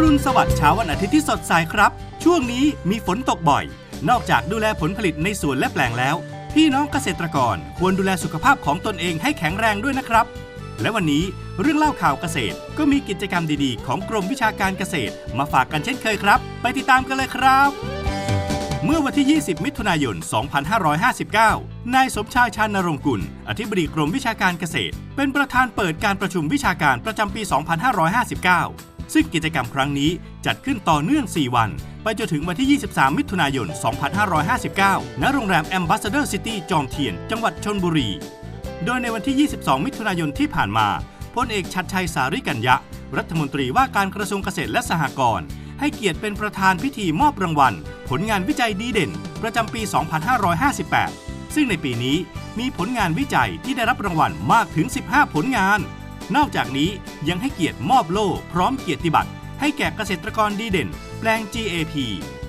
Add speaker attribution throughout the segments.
Speaker 1: รุณสวัสดิ์เช้าวันอาทิตย์ที่สดใสครับ ช่วงนี้มีฝนตกบ่อย นอกจากดูแลผลผลิตในสวนและแปลงแล้ว พี่น้องเกษตรกรควรดูแลสุขภาพของตนเองให้แข็งแรงด้วยนะครับ และวันนี้เรื่องเล่าข่าวเกษตรก็มีกิจกรรมดีๆ ของกรมวิชาการเกษตร มาฝากกันเช่นเคยครับ ไปติดตามกันเลยครับ เมื่อวันที่ 20 มิถุนายน 2559 นายสมชายชานรงค์กุล อธิบดีกรมวิชาการเกษตร เป็นประธานเปิดการประชุมวิชาการประจำปี 2559 ซึ่งกิจกรรมครั้งนี้จัดขึ้นต่อเนื่อง 4 วัน ไปจนถึงวันที่ 23 มิถุนายน 2559 ณ โรงแรม Ambassador City จอมเทียน จังหวัดชนบุรี โดยในวันที่ 22 มิถุนายนที่ผ่านมา พลเอกชัดชัยสาริกัญญะ รัฐมนตรีว่าการกระทรวงเกษตรและสหกรณ์ ให้เกียรติเป็นประธานพิธีมอบรางวัล ผลงานวิจัยดีเด่น ประจำปี 2558 ซึ่งในปีนี้มีผลงานวิจัยที่ได้รับรางวัลมากถึง 15 ผลงาน นอกจากนี้ยังให้เกียรติมอบโล่พร้อมเกียรติบัตร ให้แก่เกษตรกรดีเด่น แปลง GAP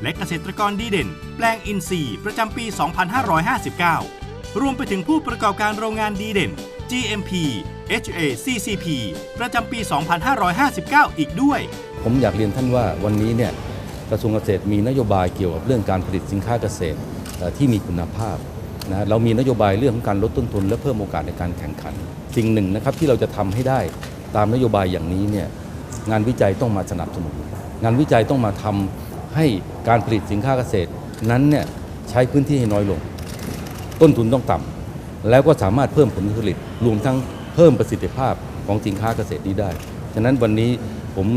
Speaker 1: และเกษตรกรดีเด่น แปลงอินทรีย์ประจำปี 2559 รวมไปถึงผู้ประกอบการโรงงานดีเด่น GMP HACCP ประจำปี 2559 อีกด้วย
Speaker 2: ผมอยากเรียนท่านว่าวันนี้เนี่ยกระทรวงเกษตรมีนโยบายเกี่ยวกับเรื่องการผลิตสินค้าเกษตรที่มีคุณภาพ นะเรามีนโยบายเรื่องของการลดต้นทุน และเพิ่มโอกาสในการแข่งขัน สิ่งหนึ่งนะครับที่เราจะทำให้ได้ตามนโยบายอย่างนี้เนี่ยงานวิจัยต้องมาสนับสนุน งานวิจัยต้องมาทำให้การผลิตสินค้าเกษตร นั้นเนี่ยใช้พื้นที่ให้น้อยลง ต้นทุนต้องต่ำแล้วก็สามารถเพิ่มผลผลิตรวมทั้งเพิ่มประสิทธิภาพของสินค้าเกษตรนี้ได้ฉะนั้นวันนี้ผม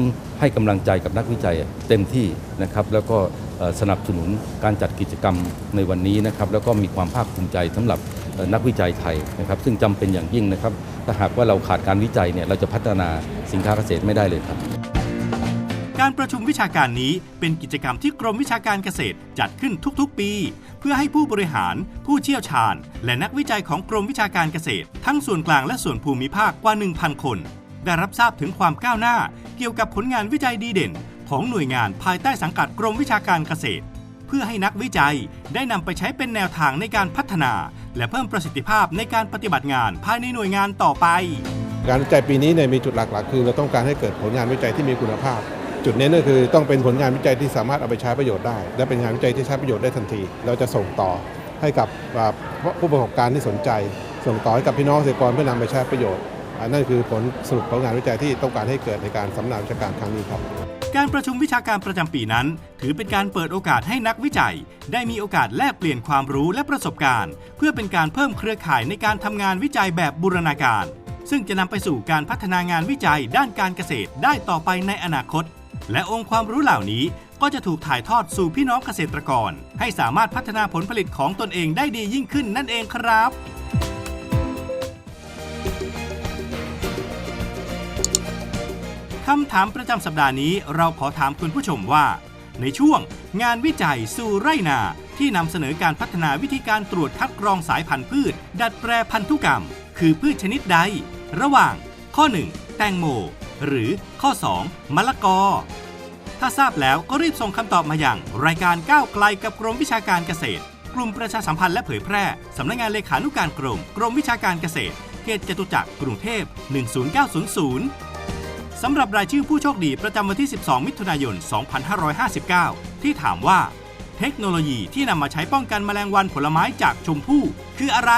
Speaker 2: ให้กำลังใจกับนักวิจัยเต็มที่นะครับ แล้วก็ สนับสนุนการจัดกิจกรรมในวันนี้นะครับแล้วก็มีความภาคภูมิใจสำหรับนักวิจัยไทยนะครับ ซึ่งจำเป็นอย่างยิ่งนะครับ ถ้าหากว่าเราขาดการวิจัยเนี่ยเราจะพัฒนาสินค้าเกษตรไม่ได้เลยครับ
Speaker 1: การประชุมวิชาการนี้เป็นกิจกรรมที่กรมวิชาการเกษตรจัดขึ้นทุกๆ ปี เพื่อให้ผู้บริหาร ผู้เชี่ยวชาญ และนักวิจัยของกรมวิชาการเกษตร ทั้งส่วนกลางและส่วนภูมิภาคกว่า 1,000 คน ได้รับทราบถึงความก้าวหน้า เกี่ยวกับผลงานวิจัยดีเด่น ของหน่วยงานภายใต้สังกัดกรมวิชาการเกษตร เพื่อให้นักวิจัยได้นำไปใช้เป็นแนวทางในการพัฒนา และเพิ่มประสิทธิภาพในการปฏิบัติงานภายในหน่วยงานต่อไป
Speaker 3: การวิจัยปีนี้เนี่ยมีจุดหลักๆ คือเราต้องการให้เกิดผลงานวิจัยที่มีคุณภาพ จุดเน้นก็คือต้องเป็นผลงานวิจัยที่สามารถเอาไปใช้ประโยชน์ได้ และเป็นงานวิจัยที่ใช้ประโยชน์ได้ทันที เราจะส่งต่อให้กับผู้ประกอบการที่สนใจ ส่งต่อให้กับพี่น้องเกษตรกรเพื่อนำไปใช้ประโยชน์ นั่นคือผลสรุปของงานวิจัยที่ต้องการให้เกิดในการสัมมนาวิชาการครั้งนี้ครับ
Speaker 1: การประชุมวิชาการประจำปีนั้น ถือเป็นการเปิดโอกาสให้นักวิจัย ได้มีโอกาสแลกเปลี่ยนความรู้และประสบการณ์ เพื่อเป็นการเพิ่มเครือข่ายในการทำงานวิจัยแบบบูรณาการ ซึ่งจะนำไปสู่การพัฒนางานวิจัยด้านการเกษตรได้ต่อไปในอนาคต และองค์ความรู้เหล่านี้ก็จะถูกถ่ายทอดสู่พี่น้องเกษตรกร ให้สามารถพัฒนาผลผลิตของตนเองได้ดียิ่งขึ้นนั่นเองครับ คำถามประจำสัปดาห์นี้เราขอถามคุณผู้ชมว่า ในช่วงงานวิจัยสู่ไร่นา ที่นำเสนอการพัฒนาวิธีการตรวจคัดกรองสายพันธุ์พืช ดัดแปลพันธุกรรม คือพืชชนิดใด ระหว่าง ข้อ 1 แตงโม หรือข้อ 2 มะละกอ ถ้าทราบแล้วก็รีบส่งคำตอบมาอย่าง รายการก้าวไกลกับกรมวิชาการเกษตร กลุ่มประชาสัมพันธ์และเผยแพร่สำนักงานเลขานุการกรม กรมวิชาการเกษตร เขตจตุจักรกรุงเทพ 10900 สำหรับรายชื่อผู้โชคดีประจำวันที่ 12 มิถุนายน 2559 ที่ถามว่า เทคโนโลยีที่นำมาใช้ป้องกันแมลงวันผลไม้จากชมพู่ คืออะไร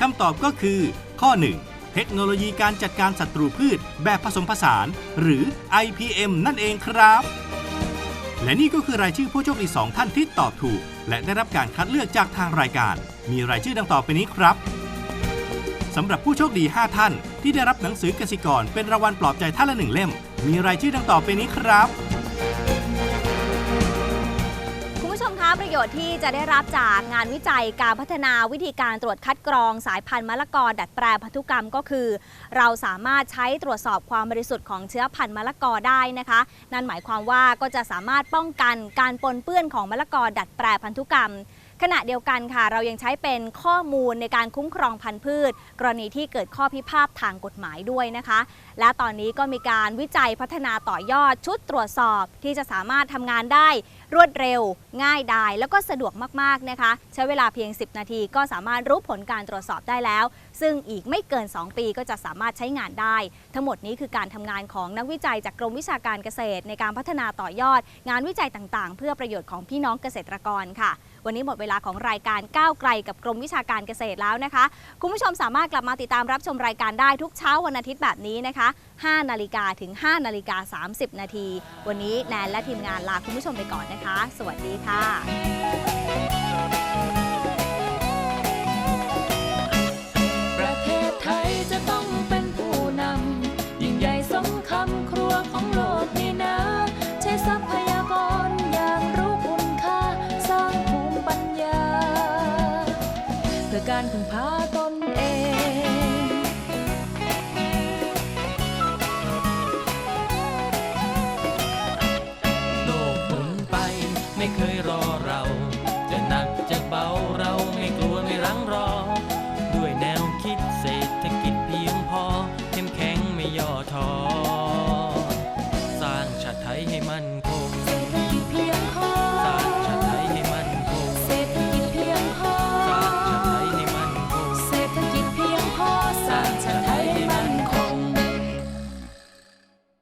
Speaker 1: คำตอบก็คือ ข้อ 1 เทคโนโลยีการจัดการศัตรูพืชแบบผสมผสาน หรือ IPM นั่นเองครับ และนี่ก็คือรายชื่อผู้โชคดี 2 ท่านที่ตอบถูก และได้รับการคัดเลือกจากทางรายการ มีรายชื่อดังต่อไปนี้ครับ สำหรับผู้โชคดี 5 ท่าน ที่ได้รับหนังสือกสิกรเป็นรางวัลปลอบใจท่านละหนึ่งเล่ม มีรายชื่อดังต่อไปนี้ครับ
Speaker 4: คุณผู้ชมคะประโยชน์ที่จะได้รับจากงานวิจัยการพัฒนาวิธีการตรวจคัดกรองสายพันธุ์มะละกอดัดแปลพันธุกรรมก็คือ เราสามารถใช้ตรวจสอบความบริสุทธิ์ของเชื้อพันธุ์มะละกอได้นะคะ นั่นหมายความว่าก็จะสามารถป้องกันการปนเปื้อนของมะละกอดัดแปลพันธุกรรม ขณะเดียวกันค่ะ เรายังใช้เป็นข้อมูลในการคุ้มครองพันธุ์พืช กรณีที่เกิดข้อพิพาททางกฎหมายด้วยนะคะ และตอนนี้ก็มีการวิจัยพัฒนาต่อยอดชุดตรวจสอบที่จะสามารถทำงานได้ รวดเร็ว ง่ายดาย แล้วก็สะดวกมากๆนะคะ ใช้เวลาเพียง 10 นาทีก็สามารถรู้ผลการตรวจสอบได้แล้ว ซึ่งอีกไม่เกิน 2 ปีก็จะสามารถใช้งานได้ ทั้งหมดนี้คือการทำงานของนักวิจัยจากกรมวิชาการเกษตร ในการพัฒนาต่อยอด งานวิจัยต่างๆ เพื่อประโยชน์ของพี่น้องเกษตรกรค่ะ วันนี้หมดเวลาของรายการก้าวไกลกับกรมวิชาการเกษตรแล้วนะคะ คุณผู้ชมสามารถกลับมาติดตามรับชมรายการได้ทุกเช้าวันอาทิตย์แบบนี้นะคะ 5 นาฬิกาถึง 5 นาฬิกา 30 นาที วันนี้แนนและทีมงานลาคุณผู้ชมไปก่อนนะคะ สวัสดีค่ะ
Speaker 5: ประเทศไทยจะต้